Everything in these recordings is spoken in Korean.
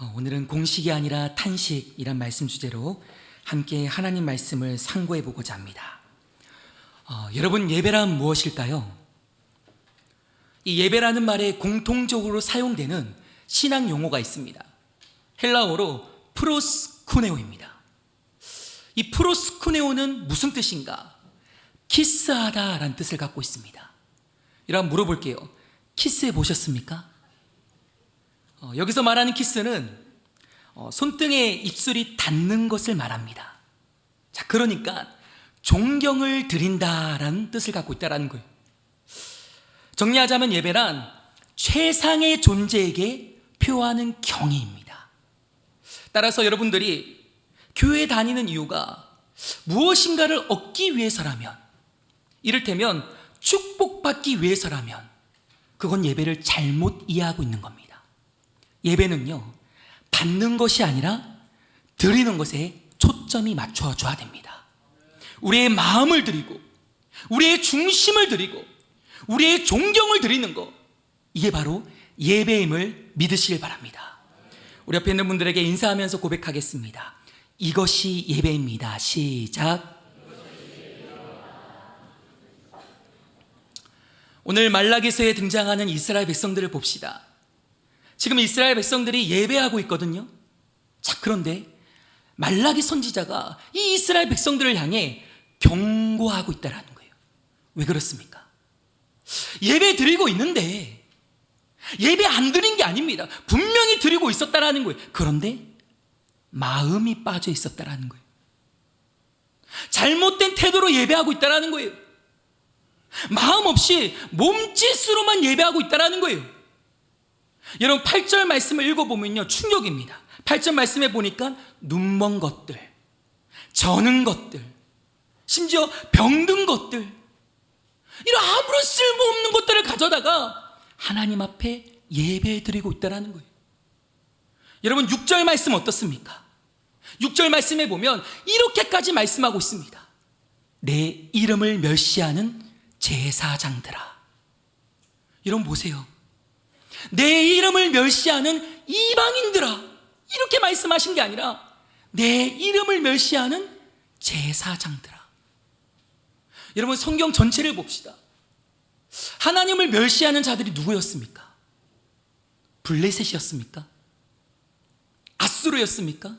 어, 오늘은 공식이 아니라 탄식이란 말씀 주제로 함께 하나님 말씀을 상고해 보고자 합니다. 어, 여러분 예배란 무엇일까요? 이 예배라는 말에 공통적으로 사용되는 신앙 용어가 있습니다. 헬라어로 프로스쿠네오입니다. 이 프로스쿠네오는 무슨 뜻인가? 키스하다라는 뜻을 갖고 있습니다. 이런 물어볼게요. 키스해 보셨습니까? 어, 여기서 말하는 키스는 어, 손등에 입술이 닿는 것을 말합니다. 자, 그러니까 존경을 드린다라는 뜻을 갖고 있다라는 거예요. 정리하자면 예배란 최상의 존재에게 표하는 경의입니다. 따라서 여러분들이 교회 다니는 이유가 무엇인가를 얻기 위해서라면, 이를테면 축복받기 위해서라면, 그건 예배를 잘못 이해하고 있는 겁니다. 예배는요, 받는 것이 아니라 드리는 것에 초점이 맞춰져야 됩니다. 우리의 마음을 드리고, 우리의 중심을 드리고, 우리의 존경을 드리는 것, 이게 바로 예배임을 믿으시길 바랍니다. 우리 옆에 있는 분들에게 인사하면서 고백하겠습니다. 이것이 예배입니다. 시작. 오늘 말라기서에 등장하는 이스라엘 백성들을 봅시다. 지금 이스라엘 백성들이 예배하고 있거든요. 자, 그런데 말라기 선지자가 이 이스라엘 백성들을 향해 경고하고 있다라는 거예요. 왜 그렇습니까? 예배 드리고 있는데 예배 안 드린 게 아닙니다. 분명히 드리고 있었다라는 거예요. 그런데 마음이 빠져 있었다라는 거예요. 잘못된 태도로 예배하고 있다라는 거예요. 마음 없이 몸짓으로만 예배하고 있다라는 거예요. 여러분 8절 말씀을 읽어보면요 충격입니다. 8절 말씀에 보니까 눈먼 것들 저는 것들 심지어 병든 것들 이런 아무런 쓸모없는 것들을 가져다가 하나님 앞에 예배 드리고 있다는 거예요. 여러분 6절 말씀 어떻습니까? 6절 말씀에 보면 이렇게까지 말씀하고 있습니다. 내 이름을 멸시하는 제사장들아. 여러분 보세요 내 이름을 멸시하는 이방인들아 이렇게 말씀하신 게 아니라 내 이름을 멸시하는 제사장들아 여러분 성경 전체를 봅시다 하나님을 멸시하는 자들이 누구였습니까? 블레셋이었습니까? 아수르였습니까?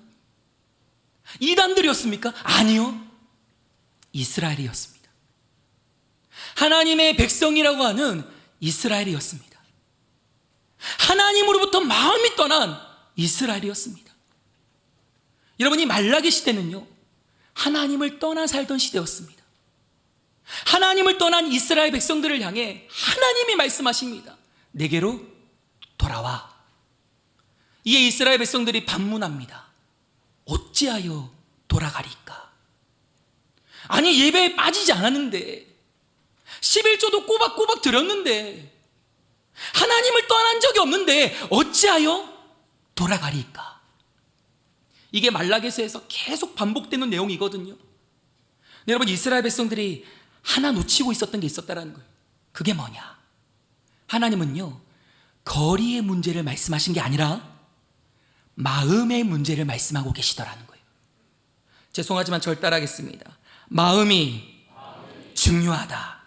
이단들이었습니까? 아니요 이스라엘이었습니다 하나님의 백성이라고 하는 이스라엘이었습니다 하나님으로부터 마음이 떠난 이스라엘이었습니다. 여러분 이 말라기 시대는요, 하나님을 떠나 살던 시대였습니다. 하나님을 떠난 이스라엘 백성들을 향해 하나님이 말씀하십니다. 내게로 돌아와. 이에 이스라엘 백성들이 반문합니다. 어찌하여 돌아가리까? 아니, 예배에 빠지지 않았는데, 11조도 꼬박꼬박 드렸는데, 하나님을 떠난 적이 없는데 어찌하여 돌아가리까? 이게 말라게서에서 계속 반복되는 내용이거든요. 여러분 이스라엘 백성들이 하나 놓치고 있었던 게 있었다라는 거예요. 그게 뭐냐? 하나님은요 거리의 문제를 말씀하신 게 아니라 마음의 문제를 말씀하고 계시더라는 거예요. 죄송하지만 절 따라하겠습니다. 마음이 중요하다.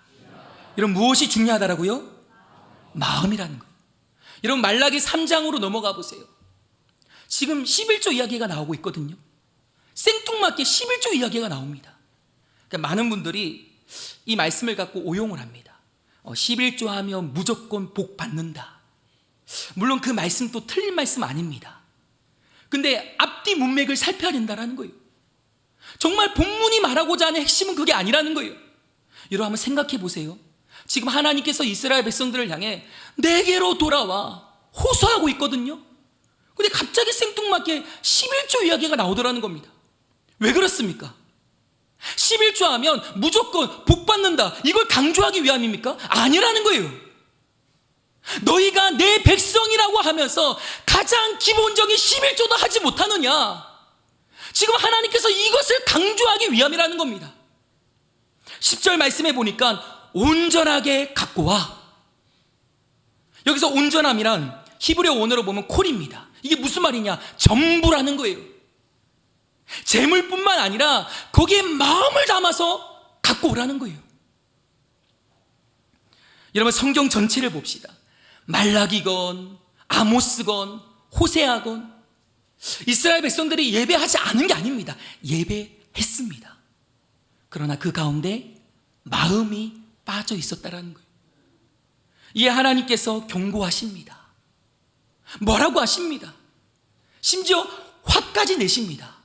이런 무엇이 중요하다라고요? 마음이라는 거예요. 여러분 말라기 3장으로 넘어가 보세요. 지금 11조 이야기가 나오고 있거든요. 생뚱맞게 11조 이야기가 나옵니다. 그러니까 많은 분들이 이 말씀을 갖고 오용을 합니다. 어, 11조 하면 무조건 복 받는다. 물론 그 말씀도 틀린 말씀 아닙니다. 근데 앞뒤 문맥을 살펴야 된다는 거예요. 정말 본문이 말하고자 하는 핵심은 그게 아니라는 거예요. 여러분 한번 생각해 보세요. 지금 하나님께서 이스라엘 백성들을 향해 내게로 돌아와 호소하고 있거든요. 근데 갑자기 생뚱맞게 11조 이야기가 나오더라는 겁니다. 왜 그렇습니까? 11조 하면 무조건 복 받는다. 이걸 강조하기 위함입니까? 아니라는 거예요. 너희가 내 백성이라고 하면서 가장 기본적인 11조도 하지 못하느냐? 지금 하나님께서 이것을 강조하기 위함이라는 겁니다. 10절 말씀해 보니까 온전하게 갖고 와. 여기서 온전함이란 히브리어 원어로 보면 콜입니다. 이게 무슨 말이냐? 전부라는 거예요. 재물뿐만 아니라 거기에 마음을 담아서 갖고 오라는 거예요. 여러분 성경 전체를 봅시다. 말라기건 아모스건 호세아건 이스라엘 백성들이 예배하지 않은 게 아닙니다. 예배했습니다. 그러나 그 가운데 마음이 빠져 있었다라는 거예요. 이에 하나님께서 경고하십니다. 뭐라고 하십니다. 심지어 화까지 내십니다.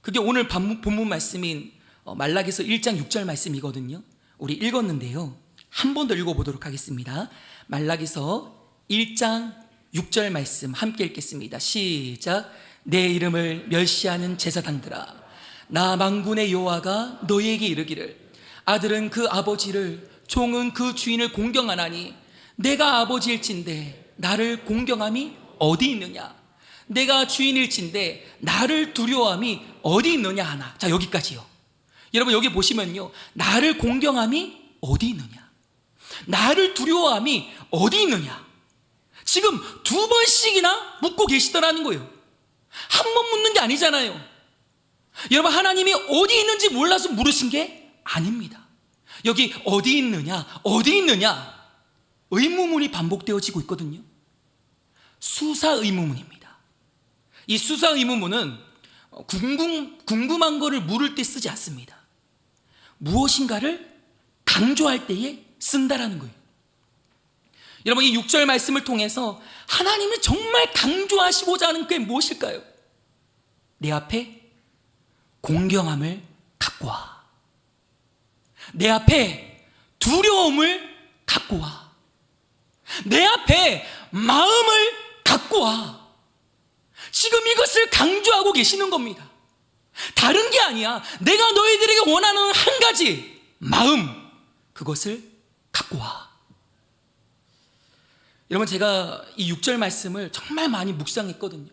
그게 오늘 본문 말씀인 어, 말락에서 1장 6절 말씀이거든요. 우리 읽었는데요. 한 번 더 읽어보도록 하겠습니다. 말락에서 1장 6절 말씀 함께 읽겠습니다. 시작. 내 이름을 멸시하는 제사장들아, 나 망군의 여호와가 너에게 이르기를 아들은 그 아버지를 종은 그 주인을 공경하나니 내가 아버지일진데 나를 공경함이 어디 있느냐? 내가 주인일진데 나를 두려워함이 어디 있느냐 하나. 자, 여기까지요. 여러분 여기 보시면요. 나를 공경함이 어디 있느냐? 나를 두려워함이 어디 있느냐? 지금 두 번씩이나 묻고 계시더라는 거예요. 한 번 묻는 게 아니잖아요. 여러분 하나님이 어디 있는지 몰라서 물으신 게 아닙니다. 여기 어디 있느냐? 어디 있느냐? 의무문이 반복되어지고 있거든요. 수사 의무문입니다. 이 수사 의무문은 궁금, 궁금한 거를 물을 때 쓰지 않습니다. 무엇인가를 강조할 때에 쓴다라는 거예요. 여러분 이 6절 말씀을 통해서 하나님이 정말 강조하시고자 하는 게 무엇일까요? 내 앞에 공경함을 갖고 와. 내 앞에 두려움을 갖고 와. 내 앞에 마음을 갖고 와. 지금 이것을 강조하고 계시는 겁니다. 다른 게 아니야. 내가 너희들에게 원하는 한 가지 마음, 그것을 갖고 와. 여러분, 제가 이 6절 말씀을 정말 많이 묵상했거든요.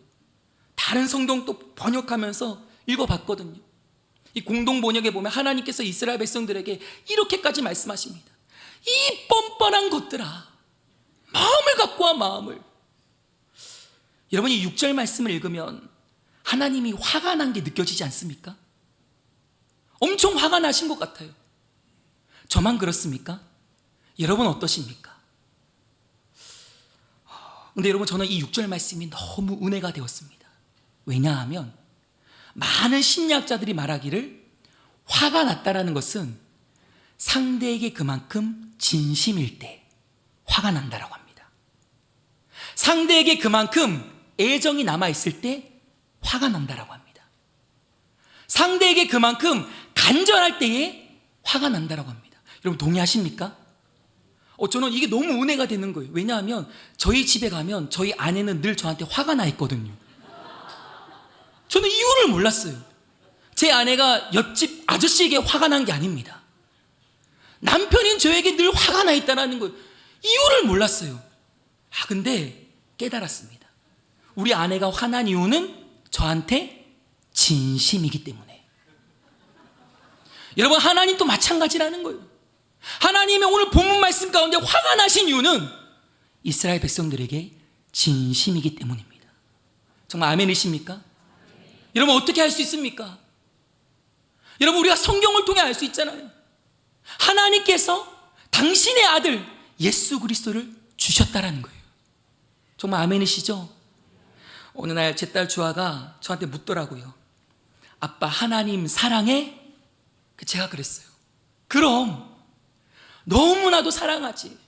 다른 성경도 번역하면서 읽어봤거든요. 이 공동 번역에 보면 하나님께서 이스라엘 백성들에게 이렇게까지 말씀하십니다. 이 뻔뻔한 것들아, 마음을 갖고 와, 마음을. 여러분, 이 6절 말씀을 읽으면 하나님이 화가 난 게 느껴지지 않습니까? 엄청 화가 나신 것 같아요. 저만 그렇습니까? 여러분 어떠십니까? 근데 여러분 저는 이 6절 말씀이 너무 은혜가 되었습니다. 왜냐하면 많은 신약자들이 말하기를 화가 났다라는 것은 상대에게 그만큼 진심일 때 화가 난다라고 합니다. 상대에게 그만큼 애정이 남아 있을 때 화가 난다라고 합니다. 상대에게 그만큼 간절할 때에 화가 난다라고 합니다. 여러분 동의하십니까? 어, 저는 이게 너무 은혜가 되는 거예요. 왜냐하면 저희 집에 가면 저희 아내는 늘 저한테 화가 나 있거든요. 저는 이유를 몰랐어요. 제 아내가 옆집 아저씨에게 화가 난 게 아닙니다. 남편인 저에게 늘 화가 나 있다는 거예요. 이유를 몰랐어요. 아, 근데 깨달았습니다. 우리 아내가 화난 이유는 저한테 진심이기 때문에. 여러분, 하나님도 마찬가지라는 거예요. 하나님의 오늘 본문 말씀 가운데 화가 나신 이유는 이스라엘 백성들에게 진심이기 때문입니다. 정말 아멘이십니까? 여러분 어떻게 할 수 있습니까? 여러분 우리가 성경을 통해 알 수 있잖아요. 하나님께서 당신의 아들 예수 그리스도를 주셨다라는 거예요. 정말 아멘이시죠? 어느 날 제 딸 주아가 저한테 묻더라고요. 아빠 하나님 사랑해? 제가 그랬어요. 그럼 너무나도 사랑하지.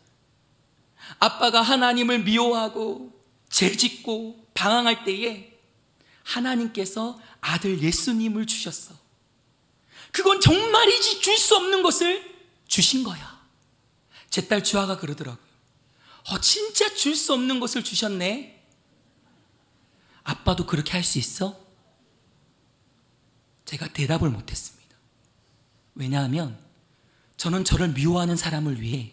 아빠가 하나님을 미워하고 죄짓고 방황할 때에 하나님께서 아들 예수님을 주셨어. 그건 정말이지 줄 수 없는 것을 주신 거야. 제 딸 주아가 그러더라고요. 어, 진짜 줄 수 없는 것을 주셨네. 아빠도 그렇게 할 수 있어? 제가 대답을 못했습니다. 왜냐하면 저는 저를 미워하는 사람을 위해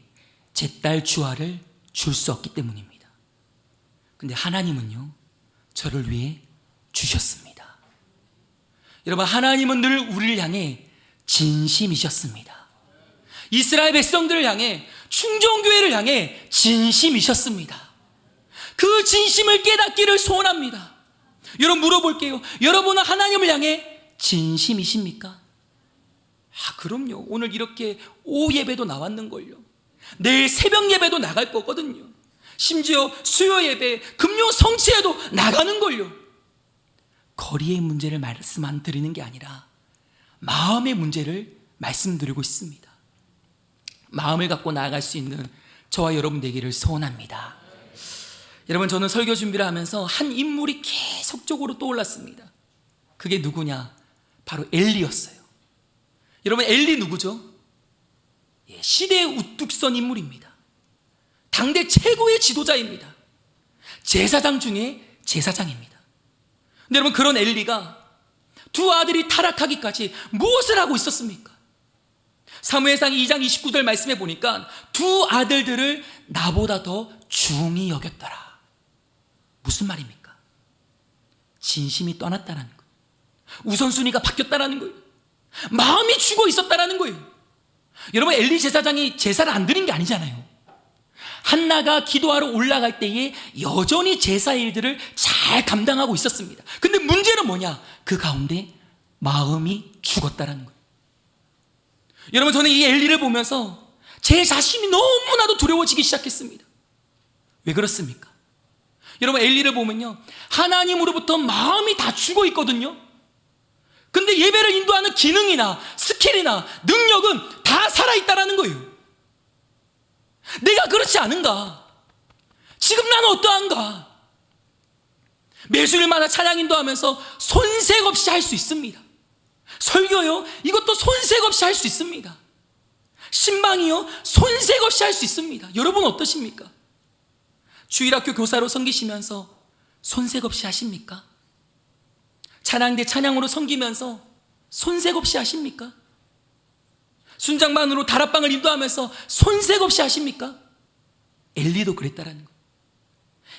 제 딸 주아를 줄 수 없기 때문입니다. 근데 하나님은요, 저를 위해 주셨습니다. 여러분, 하나님은 늘 우리를 향해 진심이셨습니다. 이스라엘 백성들을 향해, 충정교회를 향해 진심이셨습니다. 그 진심을 깨닫기를 소원합니다. 여러분 물어볼게요. 여러분은 하나님을 향해 진심이십니까? 아, 그럼요. 오늘 이렇게 오후 예배도 나왔는걸요. 내일 새벽 예배도 나갈 거거든요. 심지어 수요 예배, 금요 성취에도 나가는걸요. 거리의 문제를 말씀 안 드리는 게 아니라 마음의 문제를 말씀드리고 있습니다. 마음을 갖고 나아갈 수 있는 저와 여러분 되기를 소원합니다. 여러분 저는 설교 준비를 하면서 한 인물이 계속적으로 떠올랐습니다. 그게 누구냐? 바로 엘리였어요. 여러분 엘리 누구죠? 예, 시대의 우뚝 선 인물입니다. 당대 최고의 지도자입니다. 제사장 중에 제사장입니다. 근데 여러분 그런 엘리가 두 아들이 타락하기까지 무엇을 하고 있었습니까? 사무엘상 2장 29절 말씀해 보니까 두 아들들을 나보다 더 중히 여겼더라. 무슨 말입니까? 진심이 떠났다는 거. 우선순위가 바뀌었다는 거예요. 마음이 죽어 있었다는 거예요. 여러분 엘리 제사장이 제사를 안 드린 게 아니잖아요. 한나가 기도하러 올라갈 때에 여전히 제사 일들을 잘 감당하고 있었습니다. 근데 문제는 뭐냐? 그 가운데 마음이 죽었다라는 거예요. 여러분 저는 이 엘리를 보면서 제 자신이 너무나도 두려워지기 시작했습니다. 왜 그렇습니까? 여러분 엘리를 보면요. 하나님으로부터 마음이 다 죽어 있거든요. 근데 예배를 인도하는 기능이나 스킬이나 능력은 다 살아있다라는 거예요. 내가 그렇지 않은가? 지금 나는 어떠한가? 매주일마다 찬양 인도하면서 손색 없이 할 수 있습니다. 설교요? 이것도 손색 없이 할 수 있습니다. 신방이요? 손색 없이 할 수 있습니다. 여러분 어떠십니까? 주일학교 교사로 섬기시면서 손색 없이 하십니까? 찬양대 찬양으로 섬기면서 손색 없이 하십니까? 순장반으로 다락방을 인도하면서 손색 없이 하십니까? 엘리도 그랬다라는 거예요.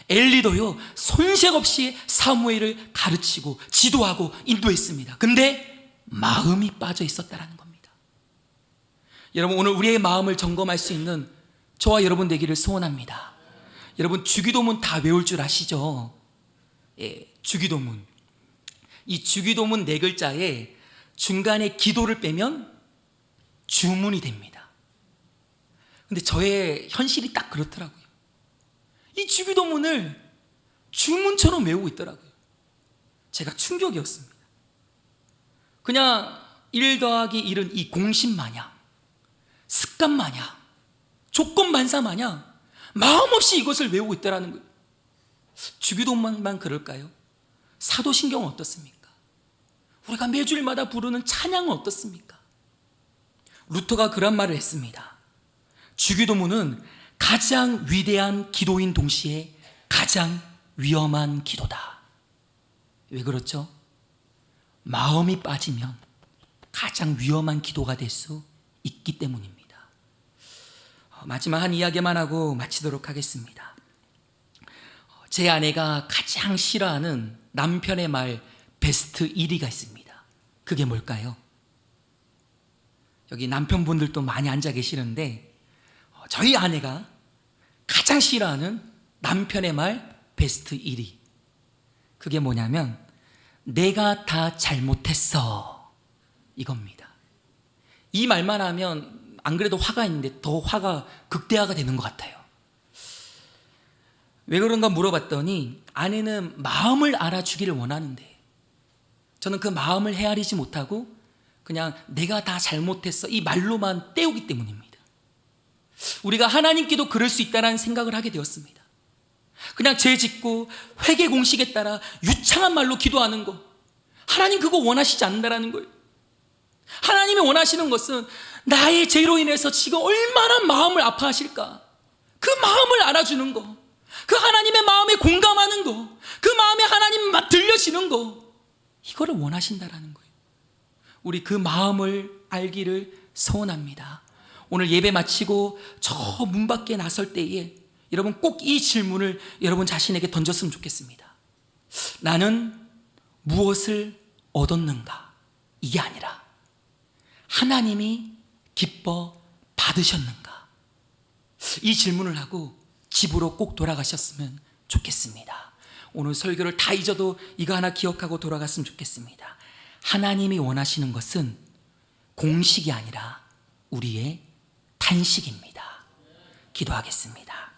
엘리도요, 손색 없이 사무엘을 가르치고 지도하고 인도했습니다. 근데 마음이 빠져 있었다라는 겁니다. 여러분, 오늘 우리의 마음을 점검할 수 있는 저와 여러분 되기를 소원합니다. 여러분, 주기도문 다 외울 줄 아시죠? 예, 주기도문. 이 주기도문 네 글자에 중간에 기도를 빼면 주문이 됩니다. 근데 저의 현실이 딱 그렇더라고요. 이 주기도문을 주문처럼 외우고 있더라고요. 제가 충격이었습니다. 그냥 1 더하기 1은 이 공신 마냥, 습관 마냥, 조건 반사 마냥 마음 없이 이것을 외우고 있다라는 거예요. 주기도문만 그럴까요? 사도신경은 어떻습니까? 우리가 매주일마다 부르는 찬양은 어떻습니까? 루터가 그런 말을 했습니다. 주기도문은 가장 위대한 기도인 동시에 가장 위험한 기도다. 왜 그렇죠? 마음이 빠지면 가장 위험한 기도가 될 수 있기 때문입니다. 어, 마지막 한 이야기만 하고 마치도록 하겠습니다. 어, 제 아내가 가장 싫어하는 남편의 말 베스트 1위가 있습니다. 그게 뭘까요? 여기 남편분들도 많이 앉아 계시는데 어, 저희 아내가 가장 싫어하는 남편의 말 베스트 1위. 그게 뭐냐면 내가 다 잘못했어. 이겁니다. 이 말만 하면 안 그래도 화가 있는데 더 화가 극대화가 되는 것 같아요. 왜 그런가 물어봤더니 아내는 마음을 알아주기를 원하는데 저는 그 마음을 헤아리지 못하고 그냥 내가 다 잘못했어 이 말로만 때우기 때문입니다. 우리가 하나님께도 그럴 수 있다는 생각을 하게 되었습니다. 그냥 죄 짓고 회개 공식에 따라 유창한 말로 기도하는 거. 하나님 그거 원하시지 않는다라는 거예요. 하나님이 원하시는 것은 나의 죄로 인해서 지금 얼마나 마음을 아파하실까. 그 마음을 알아주는 거. 그 하나님의 마음에 공감하는 거. 그 마음에 하나님 맛 들려지는 거. 이거를 원하신다라는 거예요. 우리 그 마음을 알기를 소원합니다. 오늘 예배 마치고 저 문 밖에 나설 때에 여러분 꼭 이 질문을 여러분 자신에게 던졌으면 좋겠습니다. 나는 무엇을 얻었는가? 이게 아니라 하나님이 기뻐 받으셨는가? 이 질문을 하고 집으로 꼭 돌아가셨으면 좋겠습니다. 오늘 설교를 다 잊어도 이거 하나 기억하고 돌아갔으면 좋겠습니다. 하나님이 원하시는 것은 공식이 아니라 우리의 탄식입니다. 기도하겠습니다.